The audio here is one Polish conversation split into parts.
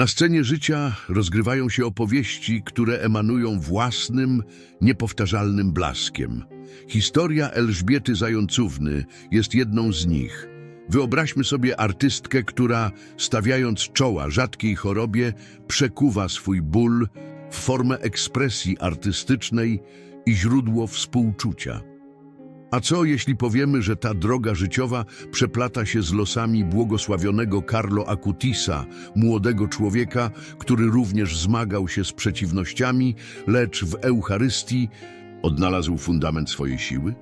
Na scenie życia rozgrywają się opowieści, które emanują własnym, niepowtarzalnym blaskiem. Historia Elżbiety Zającówny jest jedną z nich. Wyobraźmy sobie artystkę, która, stawiając czoła rzadkiej chorobie, przekuwa swój ból w formę ekspresji artystycznej i źródło współczucia. A co jeśli powiemy, że ta droga życiowa przeplata się z losami błogosławionego Carlo Acutisa, młodego człowieka, który również zmagał się z przeciwnościami, lecz w Eucharystii odnalazł fundament swojej siły?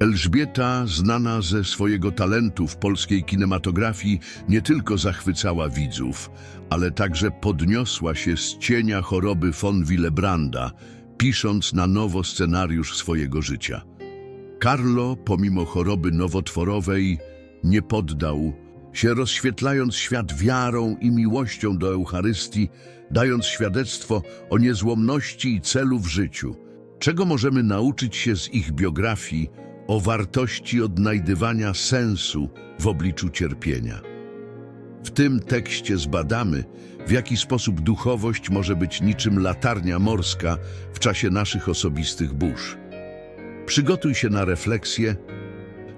Elżbieta, znana ze swojego talentu w polskiej kinematografii, nie tylko zachwycała widzów, ale także podniosła się z cienia choroby von Willebranda, pisząc na nowo scenariusz swojego życia. Carlo, pomimo choroby nowotworowej, nie poddał się, rozświetlając świat wiarą i miłością do Eucharystii, dając świadectwo o niezłomności i celu w życiu. Czego możemy nauczyć się z ich biografii o wartości odnajdywania sensu w obliczu cierpienia? W tym tekście zbadamy, w jaki sposób duchowość może być niczym latarnia morska w czasie naszych osobistych burz. Przygotuj się na refleksję,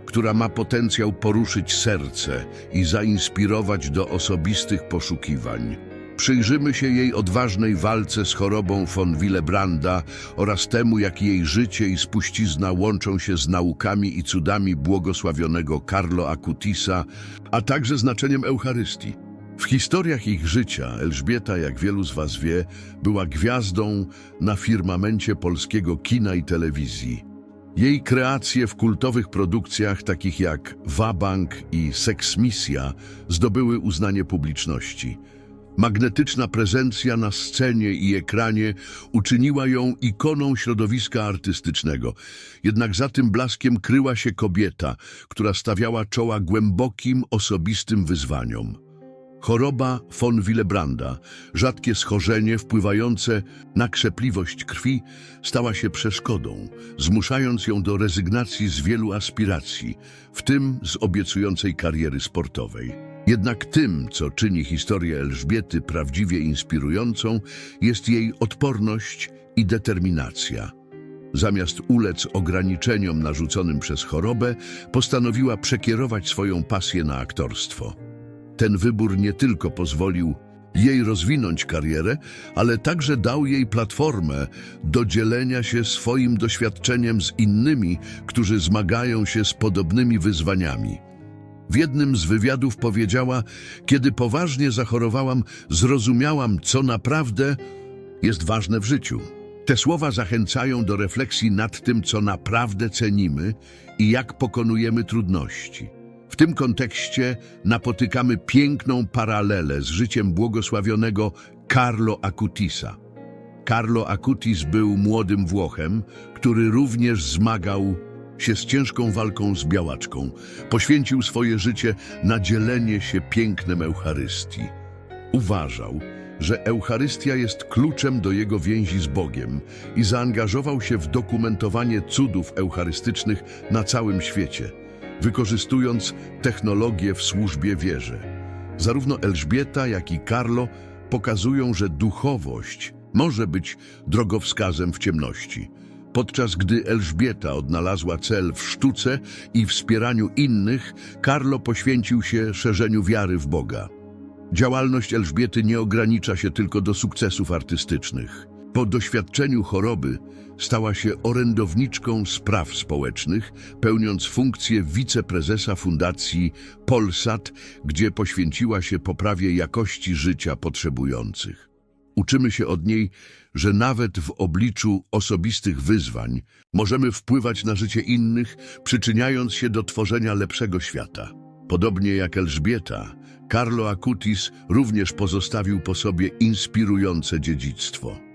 która ma potencjał poruszyć serce i zainspirować do osobistych poszukiwań. Przyjrzymy się jej odważnej walce z chorobą von Willebranda oraz temu, jak jej życie i spuścizna łączą się z naukami i cudami błogosławionego Carlo Acutisa, a także znaczeniem Eucharystii. W historiach ich życia Elżbieta, jak wielu z Was wie, była gwiazdą na firmamencie polskiego kina i telewizji. Jej kreacje w kultowych produkcjach takich jak Wabank i Seksmisja zdobyły uznanie publiczności. Magnetyczna prezencja na scenie i ekranie uczyniła ją ikoną środowiska artystycznego. Jednak za tym blaskiem kryła się kobieta, która stawiała czoła głębokim, osobistym wyzwaniom. Choroba von Willebranda, rzadkie schorzenie wpływające na krzepliwość krwi, stała się przeszkodą, zmuszając ją do rezygnacji z wielu aspiracji, w tym z obiecującej kariery sportowej. Jednak tym, co czyni historię Elżbiety prawdziwie inspirującą, jest jej odporność i determinacja. Zamiast ulec ograniczeniom narzuconym przez chorobę, postanowiła przekierować swoją pasję na aktorstwo. Ten wybór nie tylko pozwolił jej rozwinąć karierę, ale także dał jej platformę do dzielenia się swoim doświadczeniem z innymi, którzy zmagają się z podobnymi wyzwaniami. W jednym z wywiadów powiedziała: Kiedy poważnie zachorowałam, zrozumiałam, co naprawdę jest ważne w życiu. Te słowa zachęcają do refleksji nad tym, co naprawdę cenimy i jak pokonujemy trudności. W tym kontekście napotykamy piękną paralelę z życiem błogosławionego Carlo Acutisa. Carlo Acutis był młodym Włochem, który również zmagał się z ciężką walką z białaczką. Poświęcił swoje życie na dzielenie się pięknem Eucharystii. Uważał, że Eucharystia jest kluczem do jego więzi z Bogiem i zaangażował się w dokumentowanie cudów eucharystycznych na całym świecie, wykorzystując technologię w służbie wierze. Zarówno Elżbieta, jak i Carlo pokazują, że duchowość może być drogowskazem w ciemności. Podczas gdy Elżbieta odnalazła cel w sztuce i wspieraniu innych, Carlo poświęcił się szerzeniu wiary w Boga. Działalność Elżbiety nie ogranicza się tylko do sukcesów artystycznych. Po doświadczeniu choroby stała się orędowniczką spraw społecznych, pełniąc funkcję wiceprezesa Fundacji Polsat, gdzie poświęciła się poprawie jakości życia potrzebujących. Uczymy się od niej, że nawet w obliczu osobistych wyzwań możemy wpływać na życie innych, przyczyniając się do tworzenia lepszego świata. Podobnie jak Elżbieta, Carlo Acutis również pozostawił po sobie inspirujące dziedzictwo.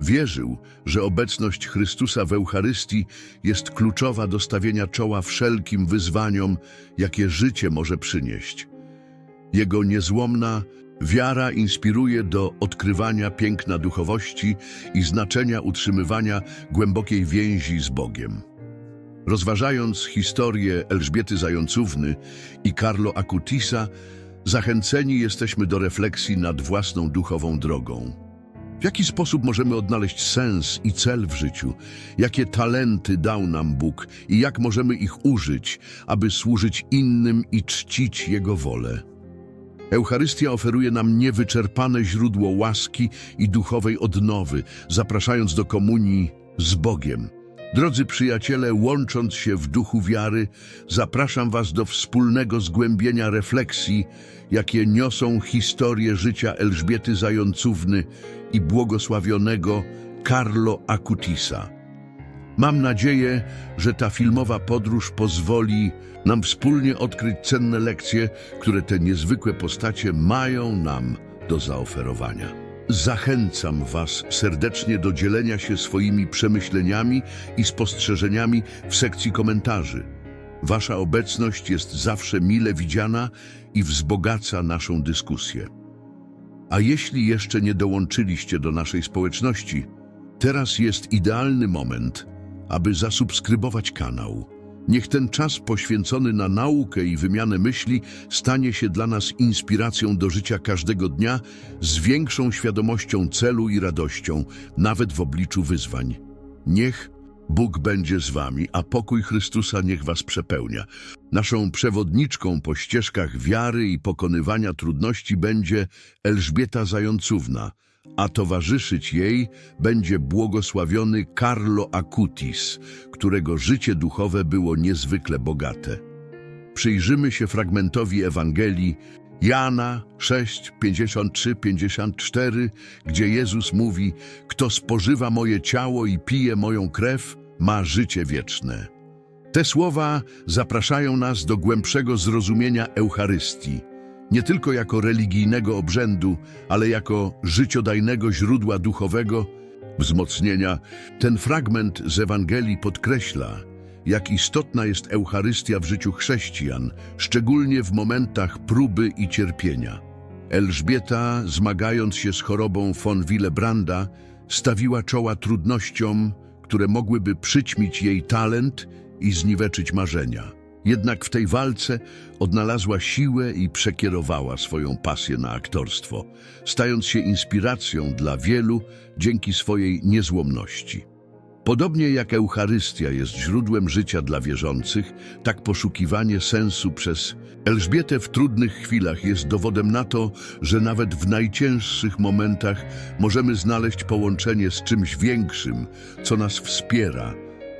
Wierzył, że obecność Chrystusa w Eucharystii jest kluczowa do stawienia czoła wszelkim wyzwaniom, jakie życie może przynieść. Jego niezłomna wiara inspiruje do odkrywania piękna duchowości i znaczenia utrzymywania głębokiej więzi z Bogiem. Rozważając historię Elżbiety Zającówny i Carlo Acutisa, Zachęceni jesteśmy do refleksji nad własną duchową drogą. W jaki sposób możemy odnaleźć sens i cel w życiu? Jakie talenty dał nam Bóg i jak możemy ich użyć, aby służyć innym i czcić Jego wolę? Eucharystia oferuje nam niewyczerpane źródło łaski i duchowej odnowy, zapraszając do komunii z Bogiem. Drodzy przyjaciele, łącząc się w duchu wiary, zapraszam Was do wspólnego zgłębienia refleksji, jakie niosą historię życia Elżbiety Zającówny i błogosławionego Carlo Acutisa. Mam nadzieję, że ta filmowa podróż pozwoli nam wspólnie odkryć cenne lekcje, które te niezwykłe postacie mają nam do zaoferowania. Zachęcam Was serdecznie do dzielenia się swoimi przemyśleniami i spostrzeżeniami w sekcji komentarzy. Wasza obecność jest zawsze mile widziana i wzbogaca naszą dyskusję. A jeśli jeszcze nie dołączyliście do naszej społeczności, teraz jest idealny moment, aby zasubskrybować kanał. Niech ten czas poświęcony na naukę i wymianę myśli stanie się dla nas inspiracją do życia każdego dnia z większą świadomością celu i radością, nawet w obliczu wyzwań. Niech Bóg będzie z wami, a pokój Chrystusa niech was przepełnia. Naszą przewodniczką po ścieżkach wiary i pokonywania trudności będzie Elżbieta Zającówna, a towarzyszyć jej będzie błogosławiony Carlo Acutis, którego życie duchowe było niezwykle bogate. Przyjrzymy się fragmentowi Ewangelii Jana 6, 53, 54, gdzie Jezus mówi: Kto spożywa moje ciało i pije moją krew, ma życie wieczne. Te słowa zapraszają nas do głębszego zrozumienia Eucharystii, nie tylko jako religijnego obrzędu, ale jako życiodajnego źródła duchowego wzmocnienia. Ten fragment z Ewangelii podkreśla, jak istotna jest Eucharystia w życiu chrześcijan, szczególnie w momentach próby i cierpienia. Elżbieta, zmagając się z chorobą von Willebranda, stawiła czoła trudnościom, które mogłyby przyćmić jej talent i zniweczyć marzenia. Jednak w tej walce odnalazła siłę i przekierowała swoją pasję na aktorstwo, stając się inspiracją dla wielu dzięki swojej niezłomności. Podobnie jak Eucharystia jest źródłem życia dla wierzących, tak poszukiwanie sensu przez Elżbietę w trudnych chwilach jest dowodem na to, że nawet w najcięższych momentach możemy znaleźć połączenie z czymś większym, co nas wspiera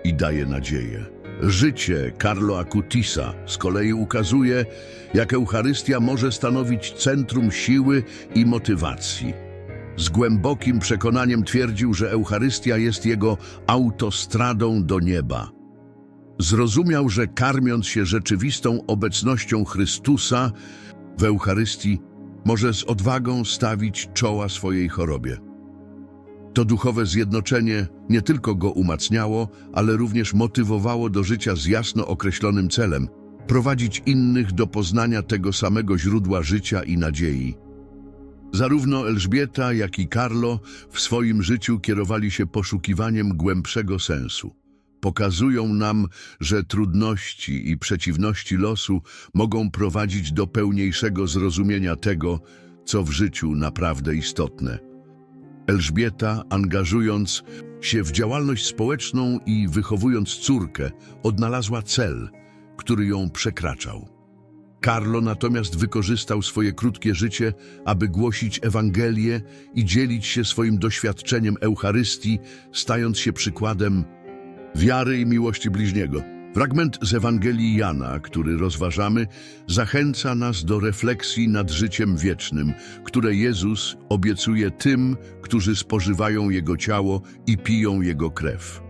i daje nadzieję. Życie Carlo Acutisa z kolei ukazuje, jak Eucharystia może stanowić centrum siły i motywacji. Z głębokim przekonaniem twierdził, że Eucharystia jest jego autostradą do nieba. Zrozumiał, że karmiąc się rzeczywistą obecnością Chrystusa w Eucharystii, może z odwagą stawić czoła swojej chorobie. To duchowe zjednoczenie nie tylko go umacniało, ale również motywowało do życia z jasno określonym celem prowadzić innych do poznania tego samego źródła życia i nadziei. Zarówno Elżbieta, jak i Carlo w swoim życiu kierowali się poszukiwaniem głębszego sensu. Pokazują nam, że trudności i przeciwności losu mogą prowadzić do pełniejszego zrozumienia tego, co w życiu naprawdę istotne. Elżbieta, angażując się w działalność społeczną i wychowując córkę, odnalazła cel, który ją przekraczał. Carlo natomiast wykorzystał swoje krótkie życie, aby głosić Ewangelię i dzielić się swoim doświadczeniem Eucharystii, stając się przykładem wiary i miłości bliźniego. Fragment z Ewangelii Jana, który rozważamy, zachęca nas do refleksji nad życiem wiecznym, które Jezus obiecuje tym, którzy spożywają Jego ciało i piją Jego krew.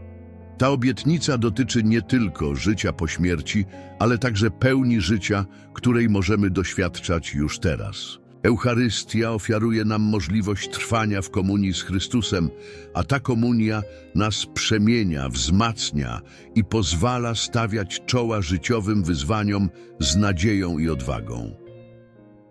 Ta obietnica dotyczy nie tylko życia po śmierci, ale także pełni życia, której możemy doświadczać już teraz. Eucharystia ofiaruje nam możliwość trwania w komunii z Chrystusem, a ta komunia nas przemienia, wzmacnia i pozwala stawiać czoła życiowym wyzwaniom z nadzieją i odwagą.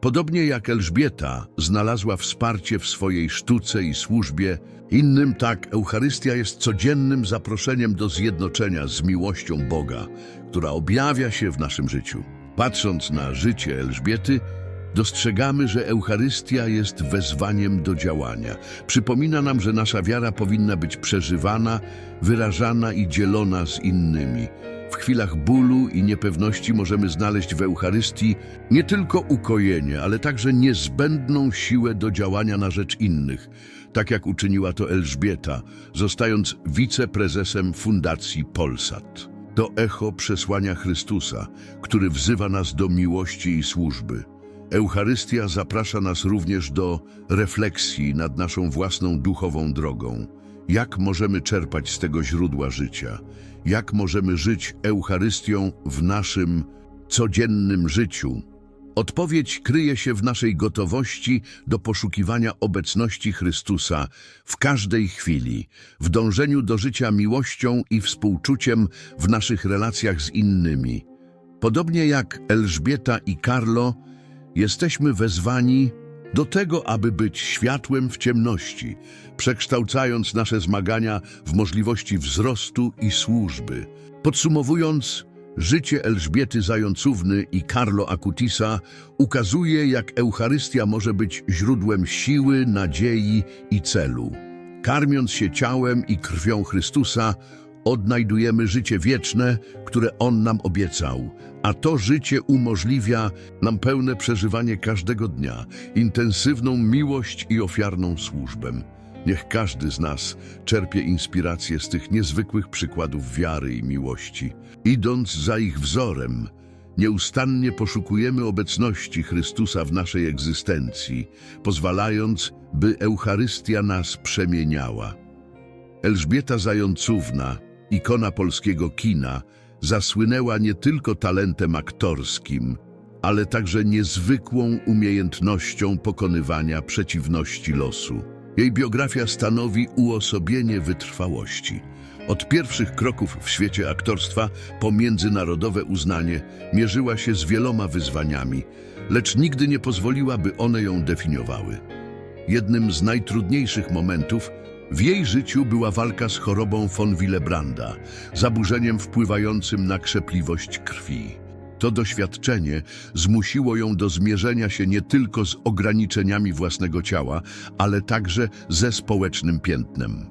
Podobnie jak Elżbieta znalazła wsparcie w swojej sztuce i służbie, innym tak Eucharystia jest codziennym zaproszeniem do zjednoczenia z miłością Boga, która objawia się w naszym życiu. Patrząc na życie Elżbiety, Dostrzegamy, że Eucharystia jest wezwaniem do działania. Przypomina nam, że nasza wiara powinna być przeżywana, wyrażana i dzielona z innymi. W chwilach bólu i niepewności możemy znaleźć w Eucharystii nie tylko ukojenie, ale także niezbędną siłę do działania na rzecz innych, tak jak uczyniła to Elżbieta, zostając wiceprezesem Fundacji Polsat. To echo przesłania Chrystusa, który wzywa nas do miłości i służby. Eucharystia zaprasza nas również do refleksji nad naszą własną duchową drogą. Jak możemy czerpać z tego źródła życia? Jak możemy żyć Eucharystią w naszym codziennym życiu? Odpowiedź kryje się w naszej gotowości do poszukiwania obecności Chrystusa w każdej chwili, w dążeniu do życia miłością i współczuciem w naszych relacjach z innymi. Podobnie jak Elżbieta i Karlo, jesteśmy wezwani do tego, aby być światłem w ciemności, przekształcając nasze zmagania w możliwości wzrostu i służby. Podsumowując, życie Elżbiety Zającówny i Carlo Acutisa ukazuje, jak Eucharystia może być źródłem siły, nadziei i celu. Karmiąc się ciałem i krwią Chrystusa, odnajdujemy życie wieczne, które On nam obiecał, a to życie umożliwia nam pełne przeżywanie każdego dnia, intensywną miłość i ofiarną służbę. Niech każdy z nas czerpie inspirację z tych niezwykłych przykładów wiary i miłości. Idąc za ich wzorem, nieustannie poszukujemy obecności Chrystusa w naszej egzystencji, pozwalając, by Eucharystia nas przemieniała. Elżbieta Zającówna, ikona polskiego kina, zasłynęła nie tylko talentem aktorskim, ale także niezwykłą umiejętnością pokonywania przeciwności losu. Jej biografia stanowi uosobienie wytrwałości. Od pierwszych kroków w świecie aktorstwa po międzynarodowe uznanie mierzyła się z wieloma wyzwaniami, lecz nigdy nie pozwoliła, by one ją definiowały. Jednym z najtrudniejszych momentów w jej życiu była walka z chorobą von Willebranda, zaburzeniem wpływającym na krzepliwość krwi. To doświadczenie zmusiło ją do zmierzenia się nie tylko z ograniczeniami własnego ciała, ale także ze społecznym piętnem.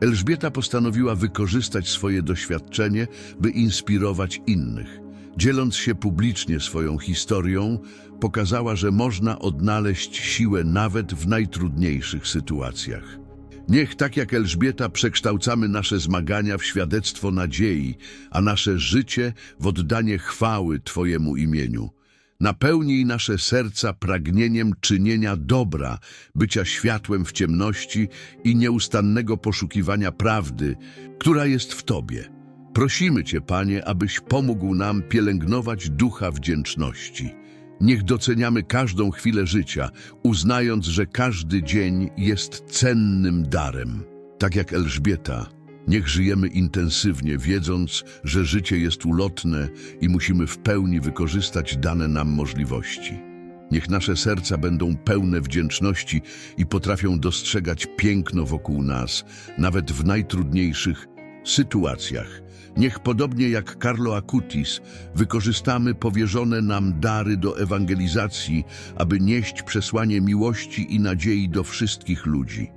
Elżbieta postanowiła wykorzystać swoje doświadczenie, by inspirować innych. Dzieląc się publicznie swoją historią, pokazała, że można odnaleźć siłę nawet w najtrudniejszych sytuacjach. Niech tak jak Elżbieta przekształcamy nasze zmagania w świadectwo nadziei, a nasze życie w oddanie chwały Twojemu imieniu. Napełnij nasze serca pragnieniem czynienia dobra, bycia światłem w ciemności i nieustannego poszukiwania prawdy, która jest w Tobie. Prosimy Cię, Panie, abyś pomógł nam pielęgnować ducha wdzięczności. Niech doceniamy każdą chwilę życia, uznając, że każdy dzień jest cennym darem. Tak jak Elżbieta, niech żyjemy intensywnie, wiedząc, że życie jest ulotne i musimy w pełni wykorzystać dane nam możliwości. Niech nasze serca będą pełne wdzięczności i potrafią dostrzegać piękno wokół nas, nawet w najtrudniejszych sytuacjach. Niech podobnie jak Carlo Acutis wykorzystamy powierzone nam dary do ewangelizacji, aby nieść przesłanie miłości i nadziei do wszystkich ludzi.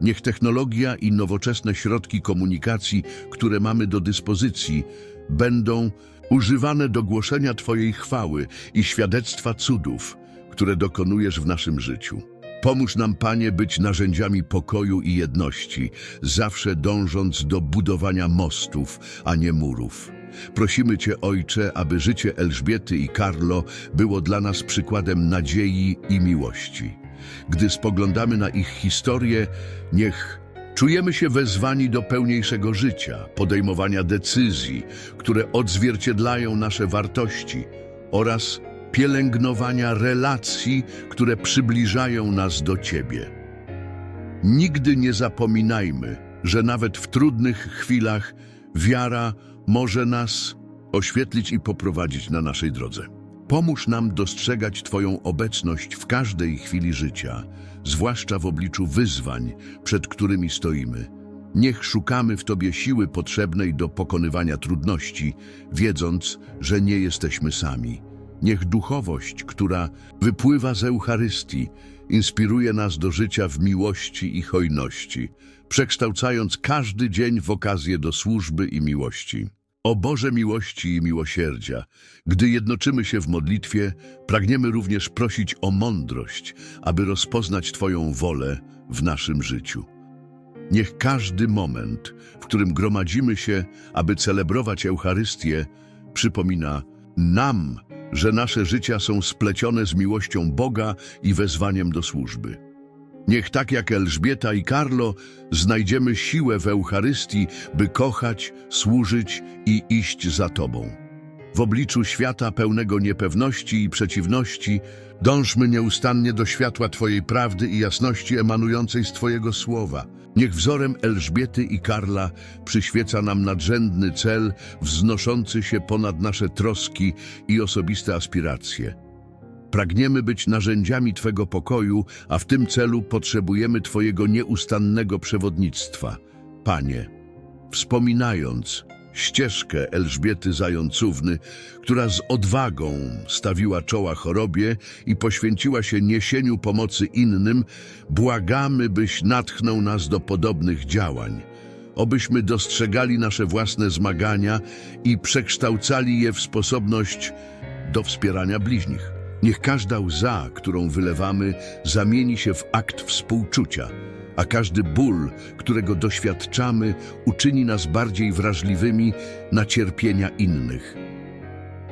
Niech technologia i nowoczesne środki komunikacji, które mamy do dyspozycji, będą używane do głoszenia Twojej chwały i świadectwa cudów, które dokonujesz w naszym życiu. Pomóż nam, Panie, być narzędziami pokoju i jedności, zawsze dążąc do budowania mostów, a nie murów. Prosimy Cię, Ojcze, aby życie Elżbiety i Carlo było dla nas przykładem nadziei i miłości. Gdy spoglądamy na ich historię, niech czujemy się wezwani do pełniejszego życia, podejmowania decyzji, które odzwierciedlają nasze wartości oraz pielęgnowania relacji, które przybliżają nas do Ciebie. Nigdy nie zapominajmy, że nawet w trudnych chwilach wiara może nas oświetlić i poprowadzić na naszej drodze. Pomóż nam dostrzegać Twoją obecność w każdej chwili życia, zwłaszcza w obliczu wyzwań, przed którymi stoimy. Niech szukamy w Tobie siły potrzebnej do pokonywania trudności, wiedząc, że nie jesteśmy sami. Niech duchowość, która wypływa z Eucharystii, inspiruje nas do życia w miłości i hojności, przekształcając każdy dzień w okazję do służby i miłości. O Boże miłości i miłosierdzia, gdy jednoczymy się w modlitwie, pragniemy również prosić o mądrość, aby rozpoznać Twoją wolę w naszym życiu. Niech każdy moment, w którym gromadzimy się, aby celebrować Eucharystię, przypomina nam, że nasze życia są splecione z miłością Boga i wezwaniem do służby. Niech tak jak Elżbieta i Karlo znajdziemy siłę w Eucharystii, by kochać, służyć i iść za Tobą. W obliczu świata pełnego niepewności i przeciwności dążmy nieustannie do światła Twojej prawdy i jasności emanującej z Twojego słowa. Niech wzorem Elżbiety i Karla przyświeca nam nadrzędny cel wznoszący się ponad nasze troski i osobiste aspiracje. Pragniemy być narzędziami Twego pokoju, a w tym celu potrzebujemy Twojego nieustannego przewodnictwa. Panie, wspominając ścieżkę Elżbiety Zającówny, która z odwagą stawiła czoła chorobie i poświęciła się niesieniu pomocy innym, błagamy, byś natchnął nas do podobnych działań. Obyśmy dostrzegali nasze własne zmagania i przekształcali je w sposobność do wspierania bliźnich. Niech każda łza, którą wylewamy, zamieni się w akt współczucia, a każdy ból, którego doświadczamy, uczyni nas bardziej wrażliwymi na cierpienia innych.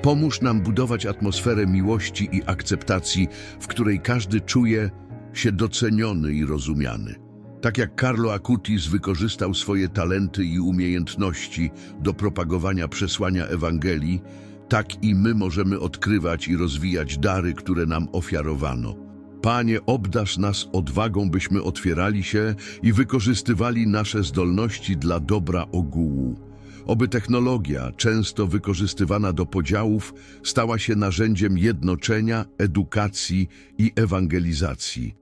Pomóż nam budować atmosferę miłości i akceptacji, w której każdy czuje się doceniony i rozumiany. Tak jak Carlo Acutis wykorzystał swoje talenty i umiejętności do propagowania przesłania Ewangelii, tak i my możemy odkrywać i rozwijać dary, które nam ofiarowano. Panie, obdasz nas odwagą, byśmy otwierali się i wykorzystywali nasze zdolności dla dobra ogółu. Oby technologia, często wykorzystywana do podziałów, stała się narzędziem jednoczenia, edukacji i ewangelizacji.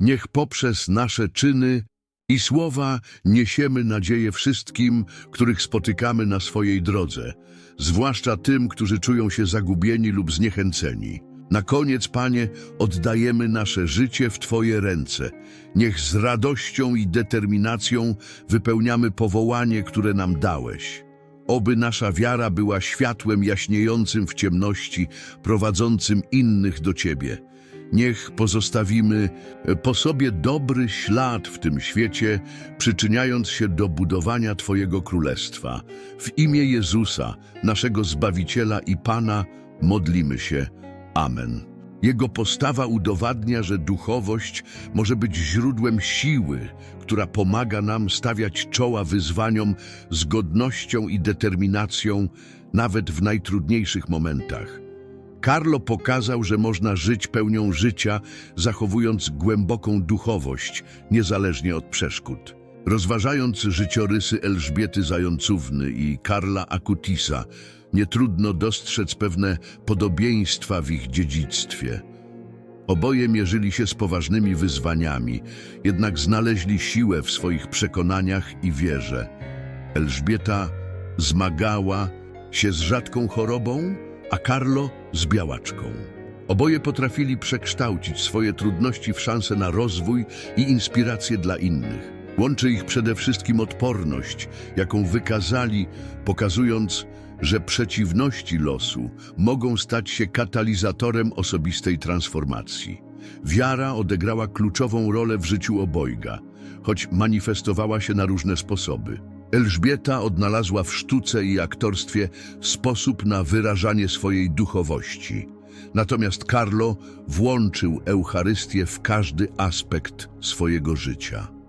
Niech poprzez nasze czyny i słowa niesiemy nadzieję wszystkim, których spotykamy na swojej drodze, zwłaszcza tym, którzy czują się zagubieni lub zniechęceni. Na koniec, Panie, oddajemy nasze życie w Twoje ręce. Niech z radością i determinacją wypełniamy powołanie, które nam dałeś. Oby nasza wiara była światłem jaśniejącym w ciemności, prowadzącym innych do Ciebie. Niech pozostawimy po sobie dobry ślad w tym świecie, przyczyniając się do budowania Twojego Królestwa. W imię Jezusa, naszego Zbawiciela i Pana, modlimy się. Amen. Jego postawa udowadnia, że duchowość może być źródłem siły, która pomaga nam stawiać czoła wyzwaniom z godnością i determinacją, nawet w najtrudniejszych momentach. Carlo pokazał, że można żyć pełnią życia, zachowując głęboką duchowość, niezależnie od przeszkód. Rozważając życiorysy Elżbiety Zającówny i Karla Akutisa, nie trudno dostrzec pewne podobieństwa w ich dziedzictwie. Oboje mierzyli się z poważnymi wyzwaniami, jednak znaleźli siłę w swoich przekonaniach i wierze. Elżbieta zmagała się z rzadką chorobą, a Carlo z białaczką. Oboje potrafili przekształcić swoje trudności w szansę na rozwój i inspirację dla innych. Łączy ich przede wszystkim odporność, jaką wykazali, pokazując, że przeciwności losu mogą stać się katalizatorem osobistej transformacji. Wiara odegrała kluczową rolę w życiu obojga, choć manifestowała się na różne sposoby. Elżbieta odnalazła w sztuce i aktorstwie sposób na wyrażanie swojej duchowości. Natomiast Carlo włączył Eucharystię w każdy aspekt swojego życia.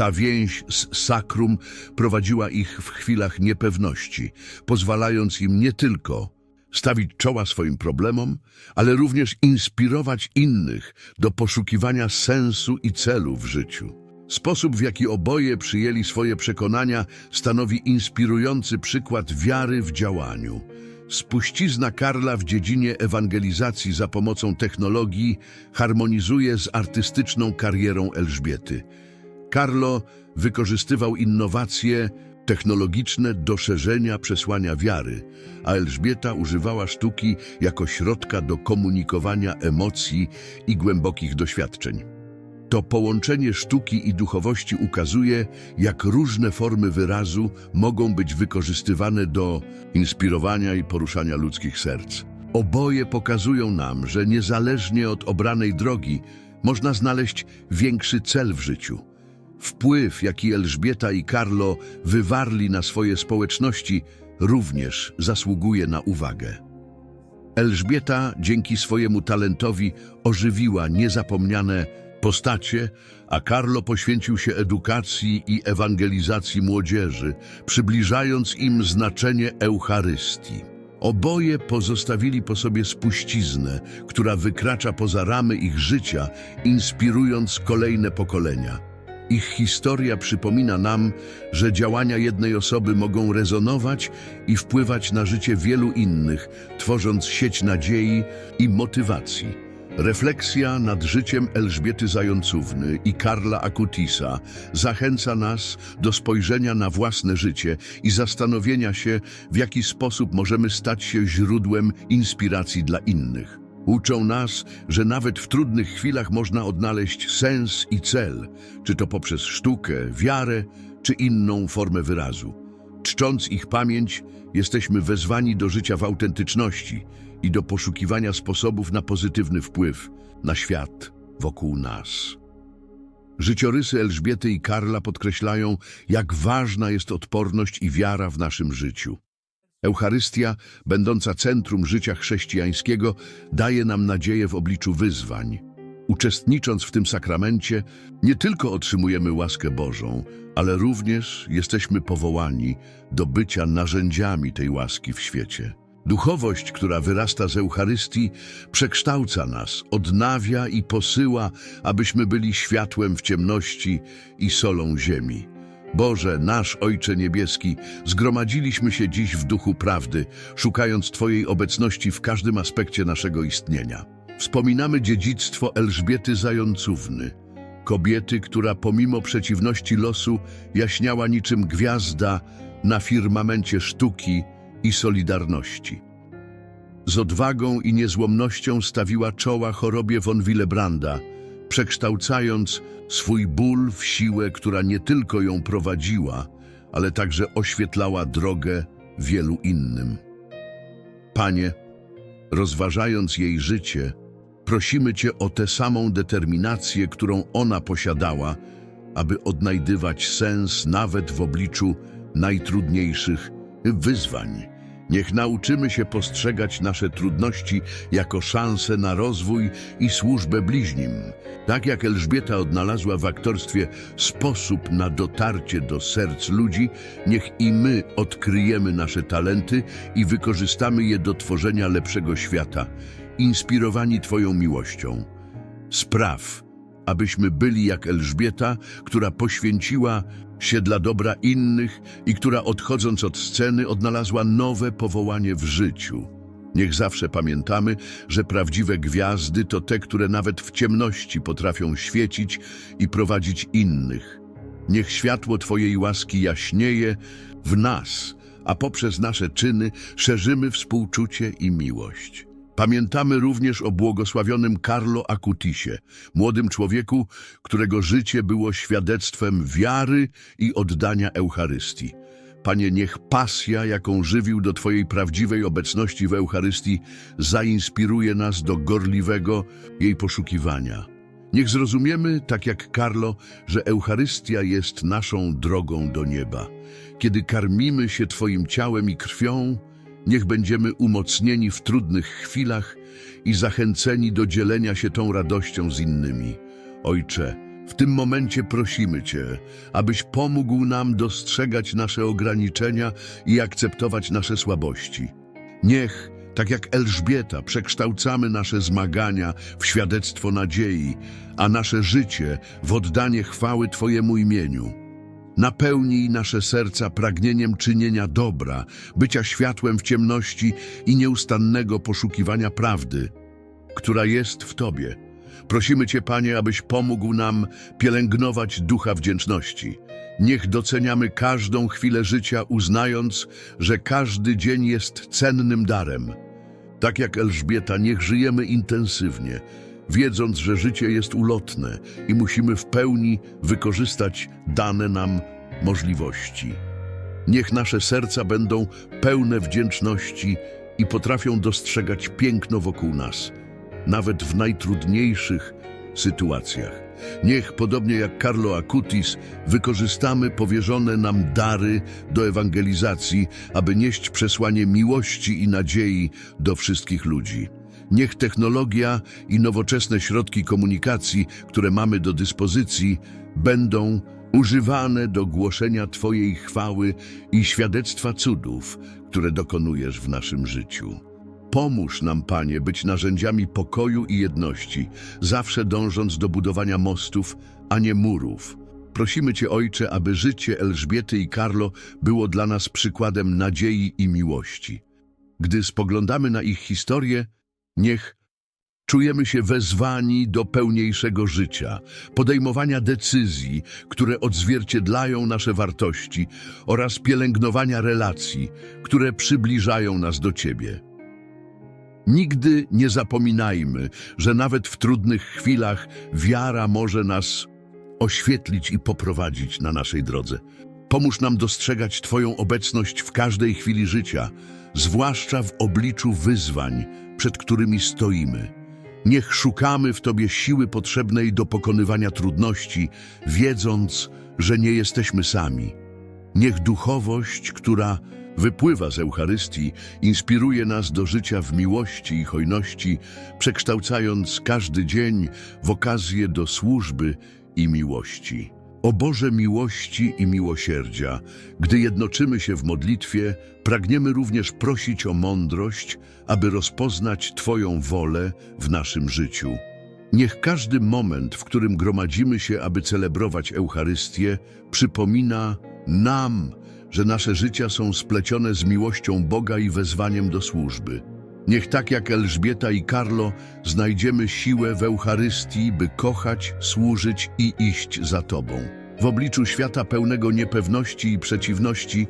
Ta więź z sakrum prowadziła ich w chwilach niepewności, pozwalając im nie tylko stawić czoła swoim problemom, ale również inspirować innych do poszukiwania sensu i celu w życiu. Sposób, w jaki oboje przyjęli swoje przekonania, stanowi inspirujący przykład wiary w działaniu. Spuścizna Karla w dziedzinie ewangelizacji za pomocą technologii harmonizuje z artystyczną karierą Elżbiety. Carlo wykorzystywał innowacje, technologiczne doszerzenia przesłania wiary, a Elżbieta używała sztuki jako środka do komunikowania emocji i głębokich doświadczeń. To połączenie sztuki i duchowości ukazuje, jak różne formy wyrazu mogą być wykorzystywane do inspirowania i poruszania ludzkich serc. Oboje pokazują nam, że niezależnie od obranej drogi można znaleźć większy cel w życiu. Wpływ, jaki Elżbieta i Carlo wywarli na swoje społeczności, również zasługuje na uwagę. Elżbieta dzięki swojemu talentowi ożywiła niezapomniane postacie, a Carlo poświęcił się edukacji i ewangelizacji młodzieży, przybliżając im znaczenie Eucharystii. Oboje pozostawili po sobie spuściznę, która wykracza poza ramy ich życia, inspirując kolejne pokolenia. Ich historia przypomina nam, że działania jednej osoby mogą rezonować i wpływać na życie wielu innych, tworząc sieć nadziei i motywacji. Refleksja nad życiem Elżbiety Zającówny i Karla Akutisa zachęca nas do spojrzenia na własne życie i zastanowienia się, w jaki sposób możemy stać się źródłem inspiracji dla innych. Uczą nas, że nawet w trudnych chwilach można odnaleźć sens i cel, czy to poprzez sztukę, wiarę, czy inną formę wyrazu. Czcząc ich pamięć, jesteśmy wezwani do życia w autentyczności i do poszukiwania sposobów na pozytywny wpływ na świat wokół nas. Życiorysy Elżbiety i Karla podkreślają, jak ważna jest odporność i wiara w naszym życiu. Eucharystia, będąca centrum życia chrześcijańskiego, daje nam nadzieję w obliczu wyzwań. Uczestnicząc w tym sakramencie, nie tylko otrzymujemy łaskę Bożą, ale również jesteśmy powołani do bycia narzędziami tej łaski w świecie. Duchowość, która wyrasta z Eucharystii, przekształca nas, odnawia i posyła, abyśmy byli światłem w ciemności i solą ziemi. Boże, nasz Ojcze Niebieski, zgromadziliśmy się dziś w duchu prawdy, szukając Twojej obecności w każdym aspekcie naszego istnienia. Wspominamy dziedzictwo Elżbiety Zającówny, kobiety, która pomimo przeciwności losu jaśniała niczym gwiazda na firmamencie sztuki i solidarności. Z odwagą i niezłomnością stawiła czoła chorobie von Willebranda, przekształcając swój ból w siłę, która nie tylko ją prowadziła, ale także oświetlała drogę wielu innym. Panie, rozważając jej życie, prosimy Cię o tę samą determinację, którą ona posiadała, aby odnajdywać sens nawet w obliczu najtrudniejszych wyzwań. Niech nauczymy się postrzegać nasze trudności jako szansę na rozwój i służbę bliźnim. Tak jak Elżbieta odnalazła w aktorstwie sposób na dotarcie do serc ludzi, niech i my odkryjemy nasze talenty i wykorzystamy je do tworzenia lepszego świata, inspirowani Twoją miłością. Spraw, abyśmy byli jak Elżbieta, która poświęciła się dla dobra innych i która odchodząc od sceny odnalazła nowe powołanie w życiu. Niech zawsze pamiętamy, że prawdziwe gwiazdy to te, które nawet w ciemności potrafią świecić i prowadzić innych. Niech światło Twojej łaski jaśnieje w nas, a poprzez nasze czyny szerzymy współczucie i miłość. Pamiętamy również o błogosławionym Carlo Acutisie, młodym człowieku, którego życie było świadectwem wiary i oddania Eucharystii. Panie, niech pasja, jaką żywił do Twojej prawdziwej obecności w Eucharystii, zainspiruje nas do gorliwego jej poszukiwania. Niech zrozumiemy, tak jak Carlo, że Eucharystia jest naszą drogą do nieba. Kiedy karmimy się Twoim ciałem i krwią, Niech będziemy umocnieni w trudnych chwilach i zachęceni do dzielenia się tą radością z innymi. Ojcze, w tym momencie prosimy Cię, abyś pomógł nam dostrzegać nasze ograniczenia i akceptować nasze słabości. Niech, tak jak Elżbieta, przekształcamy nasze zmagania w świadectwo nadziei, a nasze życie w oddanie chwały Twojemu imieniu. Napełnij nasze serca pragnieniem czynienia dobra, bycia światłem w ciemności i nieustannego poszukiwania prawdy, która jest w Tobie. Prosimy Cię, Panie, abyś pomógł nam pielęgnować ducha wdzięczności. Niech doceniamy każdą chwilę życia, uznając, że każdy dzień jest cennym darem. Tak jak Elżbieta, niech żyjemy intensywnie, wiedząc, że życie jest ulotne i musimy w pełni wykorzystać dane nam możliwości. Niech nasze serca będą pełne wdzięczności i potrafią dostrzegać piękno wokół nas, nawet w najtrudniejszych sytuacjach. Niech, podobnie jak Carlo Acutis, wykorzystamy powierzone nam dary do ewangelizacji, aby nieść przesłanie miłości i nadziei do wszystkich ludzi. Niech technologia i nowoczesne środki komunikacji, które mamy do dyspozycji, będą używane do głoszenia Twojej chwały i świadectwa cudów, które dokonujesz w naszym życiu. Pomóż nam, Panie, być narzędziami pokoju i jedności, zawsze dążąc do budowania mostów, a nie murów. Prosimy Cię, Ojcze, aby życie Elżbiety i Karlo było dla nas przykładem nadziei i miłości. Gdy spoglądamy na ich historię, niech czujemy się wezwani do pełniejszego życia, podejmowania decyzji, które odzwierciedlają nasze wartości oraz pielęgnowania relacji, które przybliżają nas do Ciebie. Nigdy nie zapominajmy, że nawet w trudnych chwilach wiara może nas oświetlić i poprowadzić na naszej drodze. Pomóż nam dostrzegać Twoją obecność w każdej chwili życia, zwłaszcza w obliczu wyzwań, przed którymi stoimy. Niech szukamy w Tobie siły potrzebnej do pokonywania trudności, wiedząc, że nie jesteśmy sami. Niech duchowość, która wypływa z Eucharystii, inspiruje nas do życia w miłości i hojności, przekształcając każdy dzień w okazję do służby i miłości. O Boże miłości i miłosierdzia, gdy jednoczymy się w modlitwie, pragniemy również prosić o mądrość, aby rozpoznać Twoją wolę w naszym życiu. Niech każdy moment, w którym gromadzimy się, aby celebrować Eucharystię, przypomina nam, że nasze życia są splecione z miłością Boga i wezwaniem do służby. Niech tak jak Elżbieta i Karlo znajdziemy siłę w Eucharystii, by kochać, służyć i iść za Tobą. W obliczu świata pełnego niepewności i przeciwności,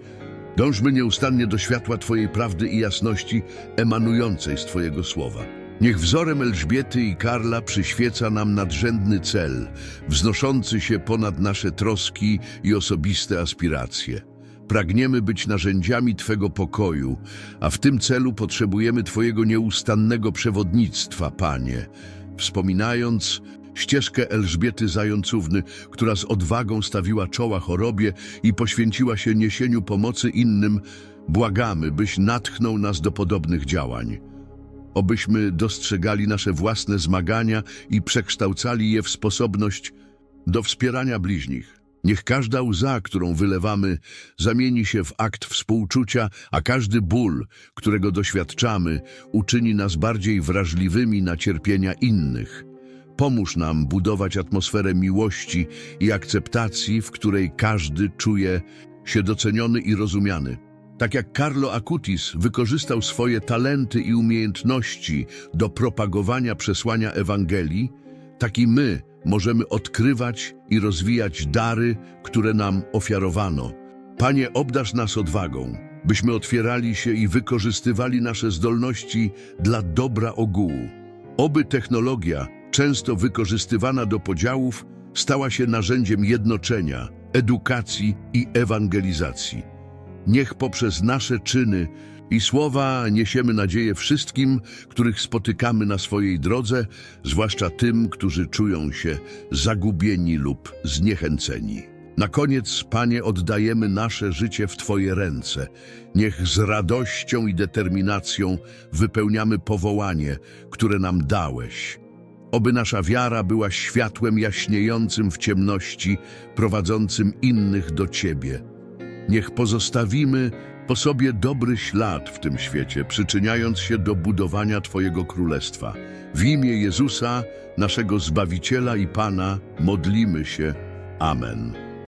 dążmy nieustannie do światła Twojej prawdy i jasności emanującej z Twojego słowa. Niech wzorem Elżbiety i Karla przyświeca nam nadrzędny cel, wznoszący się ponad nasze troski i osobiste aspiracje. Pragniemy być narzędziami Twego pokoju, a w tym celu potrzebujemy Twojego nieustannego przewodnictwa, Panie. Wspominając ścieżkę Elżbiety Zającówny, która z odwagą stawiła czoła chorobie i poświęciła się niesieniu pomocy innym, błagamy, byś natchnął nas do podobnych działań. Obyśmy dostrzegali nasze własne zmagania i przekształcali je w sposobność do wspierania bliźnich. Niech każda łza, którą wylewamy, zamieni się w akt współczucia, a każdy ból, którego doświadczamy, uczyni nas bardziej wrażliwymi na cierpienia innych. Pomóż nam budować atmosferę miłości i akceptacji, w której każdy czuje się doceniony i rozumiany. Tak jak Carlo Acutis wykorzystał swoje talenty i umiejętności do propagowania przesłania Ewangelii, tak i my możemy odkrywać i rozwijać dary, które nam ofiarowano. Panie, obdarz nas odwagą, byśmy otwierali się i wykorzystywali nasze zdolności dla dobra ogółu. Oby technologia, często wykorzystywana do podziałów, stała się narzędziem jednoczenia, edukacji i ewangelizacji. Niech poprzez nasze czyny i słowa niesiemy nadzieję wszystkim, których spotykamy na swojej drodze, zwłaszcza tym, którzy czują się zagubieni lub zniechęceni. Na koniec, Panie, oddajemy nasze życie w Twoje ręce. Niech z radością i determinacją wypełniamy powołanie, które nam dałeś. Oby nasza wiara była światłem jaśniejącym w ciemności, prowadzącym innych do Ciebie. Niech pozostawimy po sobie dobry ślad w tym świecie, przyczyniając się do budowania Twojego Królestwa. W imię Jezusa, naszego Zbawiciela i Pana, modlimy się. Amen.